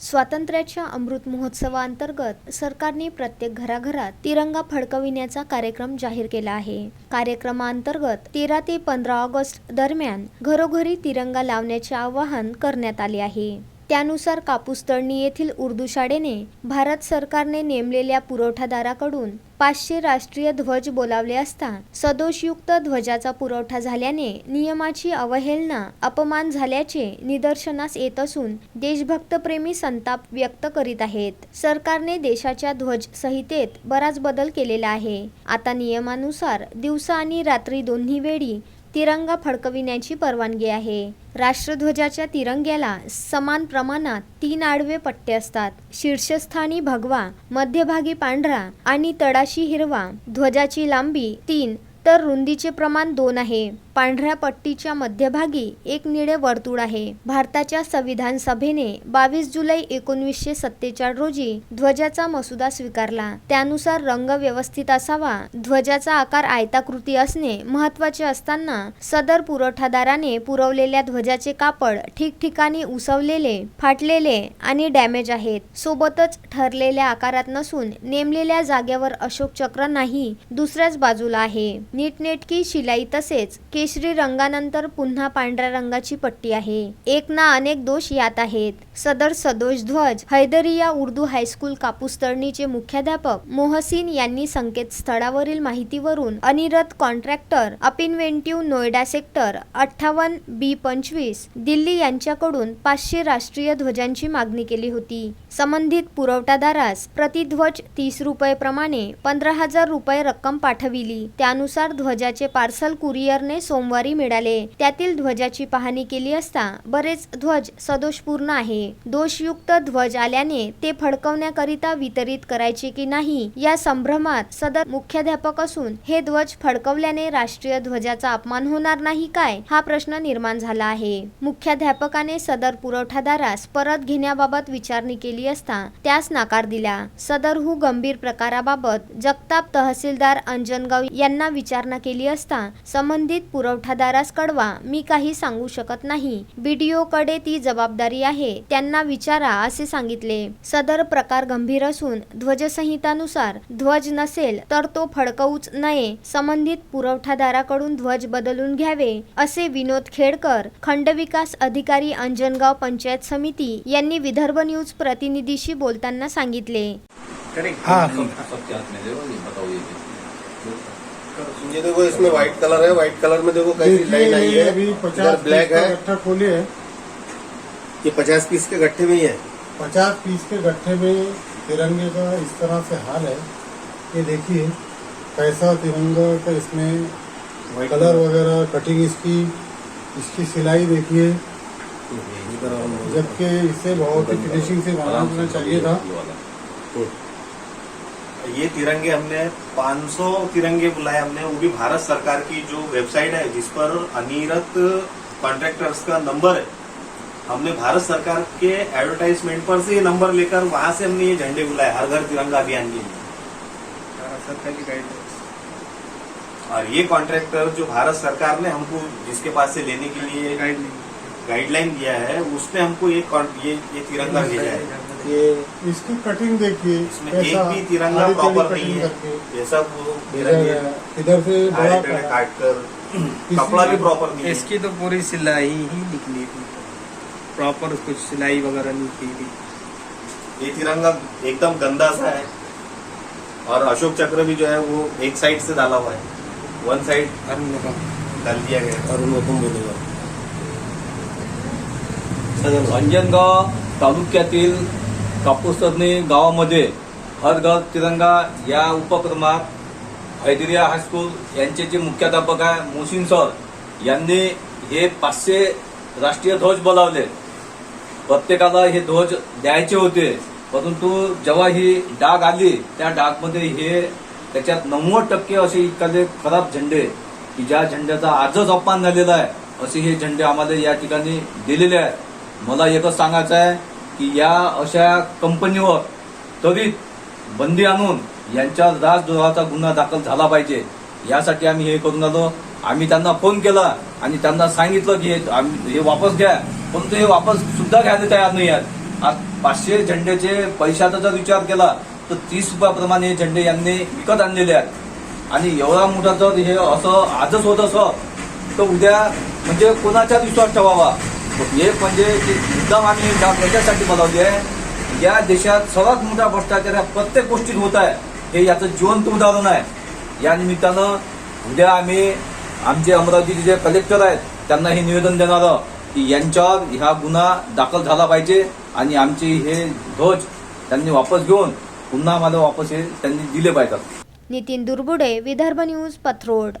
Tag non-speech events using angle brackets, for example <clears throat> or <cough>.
स्वातंत्र्याच्या अमृत महोत्सवाअंतर्गत सरकारने प्रत्येक घराघरात तिरंगा फडकविण्याचा कार्यक्रम जाहीर केला आहे. कार्यक्रमाअंतर्गत तेरा ते पंधरा ऑगस्ट दरम्यान घरोघरी तिरंगा लावण्याचे आवाहन करण्यात आले आहे. त्यानुसार कापूस तळणी येथील उर्दू शाळेने भारत सरकारने नेमलेल्या पुरवठादाराकडून पाचशे राष्ट्रीय ध्वज बोलावले असता सदोषयुक्त ध्वजाचा पुरवठा झाल्याने नियमाची अवहेलना अपमान झाल्याचे निदर्शनास येत असून देशभक्तप्रेमी संताप व्यक्त करीत आहेत. सरकारने देशाच्या ध्वज संहितेत बराच बदल केलेला आहे. आता नियमानुसार दिवसा आणि रात्री दोन्ही वेळी तिरंगा फडकविण्याची परवानगी आहे. राष्ट्रध्वजाच्या तिरंग्याला समान प्रमाणात तीन आडवे पट्टे असतात. शीर्षस्थानी भगवा मध्यभागी पांढरा आणि तळाशी हिरवा. ध्वजाची लांबी तीन तर रुंदीचे प्रमाण दोन आहे. पांढऱ्या पट्टीच्या मध्यभागी एक निळे वर्तुळ आहे. भारताच्या संविधान सभेने बावीस जुलै एकोणवीसशे सत्तेचाळ रोजी ध्वजाचा मसुदा स्वीकारला. त्यानुसार रंग व्यवस्थित असावा ध्वजाचा आकार आयताकृती असणे महत्त्वाचे असताना सदर पुरवठादाराने पुरवलेल्या ध्वजाचे कापड ठिकठिकाणी उसवलेले फाटलेले आणि डॅमेज आहेत. सोबतच ठरलेल्या आकारात नसून नेमलेल्या जागेवर अशोक चक्र नाही दुसऱ्याच बाजूला आहे. नीटनेटकी शिलाई तसेच केशरी रंगानंतर पुन्हा पांढऱ्या रंगाची पट्टी आहे. एक ना अनेक दोष यात आहेत. सदर सदोष ध्वज हैदरिया उर्दू हायस्कूल कापूस तळणीचे मुख्याध्यापक मोहसिन यांनी संकेतस्थळावरील माहितीवरून अनिरत कॉन्ट्रॅक्टर अपिनवेंटिव्ह नोएडा सेक्टर अठ्ठावन्न बी पंचवीस दिल्ली यांच्याकडून पाचशे राष्ट्रीय ध्वजांची मागणी केली होती. संबंधित पुरवठादारास प्रतिध्वज तीस रुपये प्रमाणे पंधरा हजार रुपये रक्कम पाठविली. त्यानुसार ध्वजाचे पार्सल कुरिअरने सोमवारी मिळाले. त्यातील ध्वजाची पाहणी केली असता बरेच ध्वज सदोषपूर्ण आहे. दोषयुक्त ध्वज आल्याने ते फडकवण्याकरिता वितरित करायचे की नाही या संभ्रमात सदर मुख्याध्यापक असून हे ध्वज फडकवल्याने राष्ट्रीय ध्वजाचा अपमान होणार नाही काय? हा प्रश्न निर्माण झाला आहे. मुख्याध्यापकाने सदर पुरवठादारास परत घेण्याबाबत विचारणी केली असता त्यास नकार दिला. सदरहू गंभीर प्रकाराबाबत जगताप तहसीलदार अंजनगाव यांना विचारणा केली असता संबंधित पुरवठादारास कळवा मी काही सांगू शकत नाही. बीडीओ कडे ती जबाबदारी आहे. त्यांना विचारा असे सांगितले. सदर प्रकार गंभीर असून ध्वजसंहितानुसार ध्वज नसेल तर तो फडकवूच नये. संबंधित पुरवठादाराकडून ध्वज बदलून घ्यावे असे विनोद खेडकर खंडविकास अधिकारी अंजनगाव पंचायत समिती यांनी विदर्भ न्यूज प्रतिनिधीशी बोलताना सांगितले. हाँ. ये बताओ ये ये देखो इसमें व्हाइट कलर है. व्हाइट कलर में देखो कैसी लाइन आई है. ब्लैक है. खोले है. ये पचास पीस के गट्ठे में ही है। पचास पीस के गट्ठे में तिरंगे का इस तरह से हाल है ये देखिए कैसा तिरंगा का इसमें कलर वगैरह कटिंग इसकी इसकी सिलाई देखिए। जबकि इसे बहुत ही फिनिशिंग से बनाना चाहिए था। ये तिरंगे हमने 500 तिरंगे बुलाए हमने। वो भी भारत सरकार की जो वेबसाइट है जिस पर अनिरत कॉन्ट्रैक्टर्स का नंबर है। हमने भारत सरकार के एडवर्टाइजमेंट पर से ये नंबर लेकर वहाँ से हमने ये झंडे बुलाए हर घर तिरंगा अभियान के लिए। और ये कॉन्ट्रैक्टर जो भारत सरकार ने हमको जिसके पास से लेने के लिए गाइडलाइन दिया है उसने हमको ये ये ये तिरंगा भेजा है। ये इसकी कटिंग देखिए इसमें एक भी तिरंगा प्रॉपर नहीं है। ये सब इधर से बड़ा काट कर <clears throat> कपड़ा भी प्रॉपर नहीं है। इसकी तो पूरी सिलाई ही निकली थी। प्रॉपर कुछ सिलाई वगैरह नहीं की थी। ये तिरंगा एकदम गंदा सा है। और अशोक चक्र भी जो है वो एक साइड से डाला हुआ है। वन साइड डाल दिया गया है। अरुण तुम बोलेगा। अंजनगाव तालुक्यातील कापूसतरणी गावामध्ये हर घर तिरंगा या उपक्रमात हैदरिया हायस्कूल यांचे जे मुख्याध्यापक आहे मोहसिन सर यांनी हे पाचशे राष्ट्रीय ध्वज बोलावले. प्रत्येकाला हे ध्वज द्यायचे होते. परंतु जेव्हा ही डाग आली त्या डागमध्ये हे त्याच्यात नव्वद टक्के असे एखादे खराब झेंडे की ज्या झेंड्याचा आजच अपमान झालेला आहे असे हे झेंडे आम्हाला या ठिकाणी दिलेले आहेत मला एकच सांगायचं आहे की या अशा कंपनीवर त्वरित बंदी आणून यांच्या राजद्रोहाचा गुन्हा दाखल झाला पाहिजे. यासाठी आम्ही हे करून आलो. आम्ही त्यांना फोन केला आणि त्यांना सांगितलं की आम्ही- हे वापस घ्या. परंतु हे वापस सुद्धा घ्यायला तयार नाही आहेत. आज पाचशे झेंड्याचे पैशाचा जर विचार केला तर तीस रुपयाप्रमाणे झेंडे यांनी विकत आणलेले आहेत. आणि एवढा मोठा जर हे असं आजच होत असं तर उद्या म्हणजे कोणाच्याच विश्वास ठेवावा? एक म्हणजे ते मुद्दाम आम्ही डाक याच्यासाठी बनवली आहे. या देशात सर्वात मोठा भ्रष्टाचार हा प्रत्येक गोष्टीत होत आहे. हे याचं जिवंत उदाहरण आहे. या निमित्तानं उद्या आम्ही आमचे अमरावतीचे जे कलेक्टर आहेत त्यांना हे निवेदन देणार की यांच्यावर ह्या गुन्हा दाखल झाला पाहिजे आणि आमचे हे ध्वज त्यांनी वापस घेऊन पुन्हा आम्हाला वापस हे त्यांनी दिले पाहिजेत नितीन दुर्बुडे विदर्भ न्यूज पथरोड.